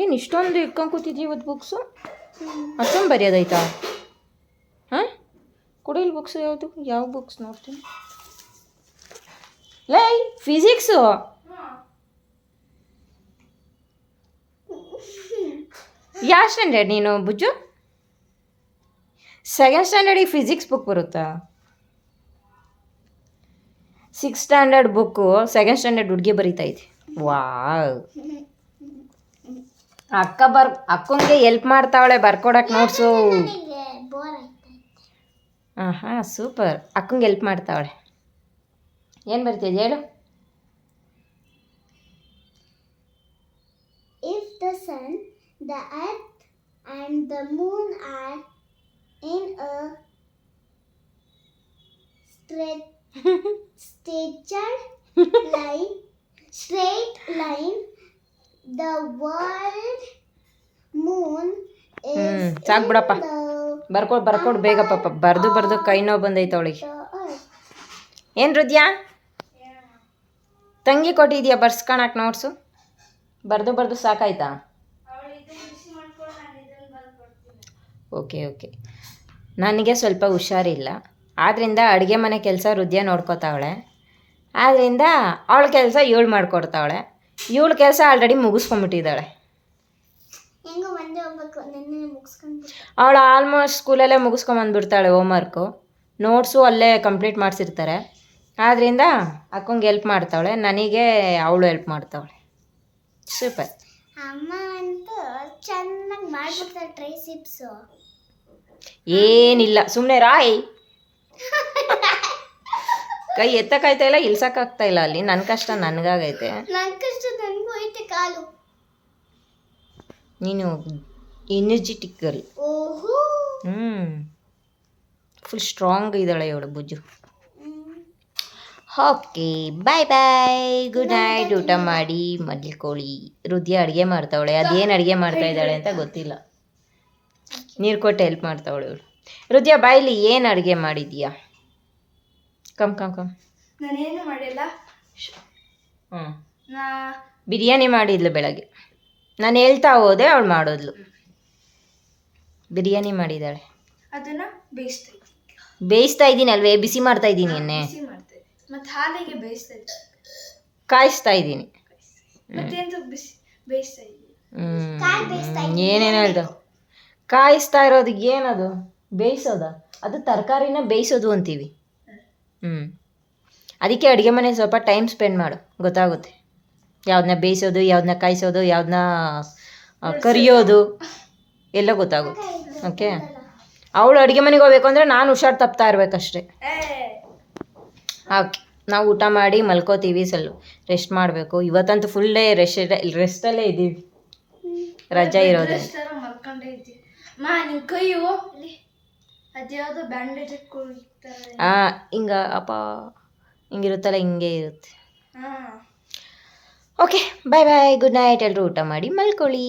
ಏನು ಇಷ್ಟೊಂದು ಇಟ್ಕೊಂಡು ಇವತ್ತು ಬುಕ್ಸು ಅಷ್ಟೊಂದು ಬರೆಯೋದೈತಾ ಹಾಂ? ಕೊಡಿಲ್ ಬುಕ್ಸು ಯಾವುದು? ಯಾವ ಬುಕ್ಸ್ ನೋಡ್ತೀನಿ. ಲೈ ಫಿಸಿಕ್ಸು ಯಾವ ಸ್ಟ್ಯಾಂಡರ್ಡ್ ನೀನು, ಬುಜ್ಜು? ಸೆಕೆಂಡ್ ಸ್ಟ್ಯಾಂಡರ್ಡಿಗೆ ಫಿಸಿಕ್ಸ್ ಬುಕ್ ಬರುತ್ತಾ? Six standard book second standard ಹುಡುಗಿ ಬರೀತಾ ಇದೆ ವಾವ್. ಅಕ್ಕ ಬರ್ ಅಕ್ಕಂಗೆ ಎಲ್ಪ್ ಮಾಡ್ತಾವಳೆ ಬರ್ಕೊಡಕ್ಕೆ ನೋಟ್ಸು ಹಾಂ ಹಾಂ ಸೂಪರ್ ಅಕ್ಕಂಗೆ ಎಲ್ಪ್ ಮಾಡ್ತಾವಳೆ ಏನು ಬರ್ತಿದೆ ಹೇಳು If the sun, the earth, and the moon are in a straight, straight line, straight line, hmm, is ಸಾಕ್ ಬಿಡಪ್ಪ. ಬರ್ಕೊಡ್ ಬರ್ಕೊಡ್ ಬೇಗ ಪಾಪ ಬರ್ದು ಬರ್ದು ಕೈ ನೋವು ಬಂದೈತೆ ಅವಳಿಗೆ. ಏನು ಹೃದಯ ತಂಗಿ ಕೊಟ್ಟಿದ್ಯಾ ಬರ್ಸ್ಕೊಳಕ್ಕೆ ನೋಟ್ಸು ಬರ್ದು ಬರ್ದು ಸಾಕಾಯ್ತಾ? ಓಕೆ ಓಕೆ ನನಗೆ ಸ್ವಲ್ಪ ಹುಷಾರಿಲ್ಲ. ಆದ್ದರಿಂದ ಅಡುಗೆ ಮನೆ ಕೆಲಸ ಹೃದಯ ನೋಡ್ಕೋತಾವಳೆ. ಆದ್ದರಿಂದ ಅವಳ ಕೆಲಸ ಇವಳು ಮಾಡ್ಕೊಡ್ತಾವಳೆ. ಇವಳ ಕೆಲಸ ಆಲ್ರೆಡಿ ಮುಗಿಸ್ಕೊಂಡ್ಬಿಟ್ಟಿದ್ದಾಳೆ. ಅವಳು ಆಲ್ಮೋಸ್ಟ್ ಸ್ಕೂಲಲ್ಲೇ ಮುಗಿಸ್ಕೊಂಬಂದ್ಬಿಡ್ತಾಳೆ ಹೋಮ್ವರ್ಕು ನೋಟ್ಸು ಅಲ್ಲೇ ಕಂಪ್ಲೀಟ್ ಮಾಡಿಸಿರ್ತಾರೆ. ಆದ್ದರಿಂದ ಅಕ್ಕಂಗೆ ಹೆಲ್ಪ್ ಮಾಡ್ತಾವಳೆ ನನಗೆ ಅವಳು ಹೆಲ್ಪ್ ಮಾಡ್ತಾವಳೆ. ಸೂಪರ್ ಅಮ್ಮ ಅಂತೂ ಚೆನ್ನಾಗಿ ಮಾಡ್ಬಿಡ್ತಾರೆ ಟ್ರೈ ಸಿಪ್ಸು ಏನಿಲ್ಲ ಸುಮ್ಮನೆ ರಾಯ್. ಕೈ ಎತ್ತಕ್ಕಾಯ್ತಾ ಇಲ್ಲ ಇಲ್ಸಕ್ಕಾಗ್ತಾ ಇಲ್ಲ ಅಲ್ಲಿ. ನನ್ನ ಕಷ್ಟ ನನಗಾಗೈತೆ. ನನ್ನ ಕಷ್ಟ ನನಗೂ ಐತೆ ಕಾಲು. ನೀನು ಎನರ್ಜಿಟಿಕ್ ಗರ್ಲ್ ಓಹೋ. ಹ್ಞೂ ಫುಲ್ ಸ್ಟ್ರಾಂಗ್ ಇದ್ದಾಳೆ ಇವಳು Bujju. Okay bye bye good night ಊಟ ಮಾಡಿ ಮಲ್ಕೊಳ್ಳಿ ಹೃದಯ ಅಡುಗೆ ಮಾಡ್ತಾವಳೆ. ಅದೇನು ಅಡುಗೆ ಮಾಡ್ತಾ ಇದ್ದಾಳೆ ಅಂತ ಗೊತ್ತಿಲ್ಲ. ನೀರು ಕೊಟ್ಟು ಹೆಲ್ಪ್ ಮಾಡ್ತಾವಳೆ ಇವಳು. ಹೃದಯ ಬಾಯ್ಲಿ ಏನು ಅಡುಗೆ ಮಾಡಿದ್ಯಾ ಕಮ್ ಕಮ್ ಕಮ್ ನಾನೇನು ಮಾಡಿಲ್ಲ. ಹ್ಞೂ ನಾ ಬಿರಿಯಾನಿ ಮಾಡಿದ್ಲು ಬೆಳಗ್ಗೆ. ನಾನು ಹೇಳ್ತಾ ಹೋದೆ ಅವಳು ಮಾಡೋದ್ಲು. ಬಿರಿಯಾನಿ ಮಾಡಿದ್ದಾಳೆ. ಅದನ್ನ ಬೇಯಿಸ್ತಾ ಬೇಯಿಸ್ತಾ ಇದ್ದೀನಿ ಅಲ್ವೇ? ಬಿಸಿ ಮಾಡ್ತಾ ಇದ್ದೀನಿ ಎಣ್ಣೆ. ಬಿಸಿ ಮಾಡ್ತಾ ಮತ್ತೆ ಹಾಲಿಗೆ ಬೇಯಿಸ್ತಾ ಇದ್ದೀನಿ. ಕಾಯಿಸ್ತಾ ಇದ್ದೀನಿ. ಹ್ಞೂ ಬಿಸಿ ಬೇಯಿಸ್ತಾ ಏನೇನು ಹೇಳ್ದು? ಕಾಯಿಸ್ತಾ ಇರೋದು ಏನದು? ಬೇಯಿಸೋದ? ಅದು ತರಕಾರಿನ ಬೇಯಿಸೋದು ಅಂತೀವಿ. ಹ್ಞೂ ಅದಕ್ಕೆ ಅಡುಗೆ ಮನೆ ಸ್ವಲ್ಪ ಟೈಮ್ ಸ್ಪೆಂಡ್ ಮಾಡು. ಗೊತ್ತಾಗುತ್ತೆ. ಯಾವ್ದನ್ನ ಬೇಯಿಸೋದು ಯಾವ್ದನ್ನ ಕಾಯಿಸೋದು ಯಾವ್ದನ್ನ ಕರಿಯೋದು ಎಲ್ಲ ಗೊತ್ತಾಗುತ್ತೆ. ಓಕೆ ಅವಳು ಅಡುಗೆ ಮನೆಗೆ ಹೋಗ್ಬೇಕು ಅಂದರೆ ನಾನು ಹುಷಾರು ತಪ್ತಾ ಇರ್ಬೇಕಷ್ಟೇ. ಓಕೆ ನಾವು ಊಟ ಮಾಡಿ ಮಲ್ಕೋತೀವಿ ಸ್ವಲ್ಪ. ರೆಸ್ಟ್ ಮಾಡಬೇಕು. ಇವತ್ತಂತೂ ಫುಲ್ ಡೇ ರೆಸ್ಟ್ ರೆಸ್ಟಲ್ಲೇ ಇದ್ದೀವಿ ರಜಾ ಇರೋದು ಅದ್ಯಾವುದೋ ಬ್ಯಾಂಡೇಜ್ ಹಾಂ ಹಿಂಗ ಅಪ್ಪ ಹಿಂಗಿರುತ್ತಲ್ಲ ಹಿಂಗೆ ಇರುತ್ತೆ. ಹಾ. Okay bye bye good night ಎಲ್ಲರೂ ಊಟ ಮಾಡಿ ಮಲ್ಕೊಳ್ಳಿ.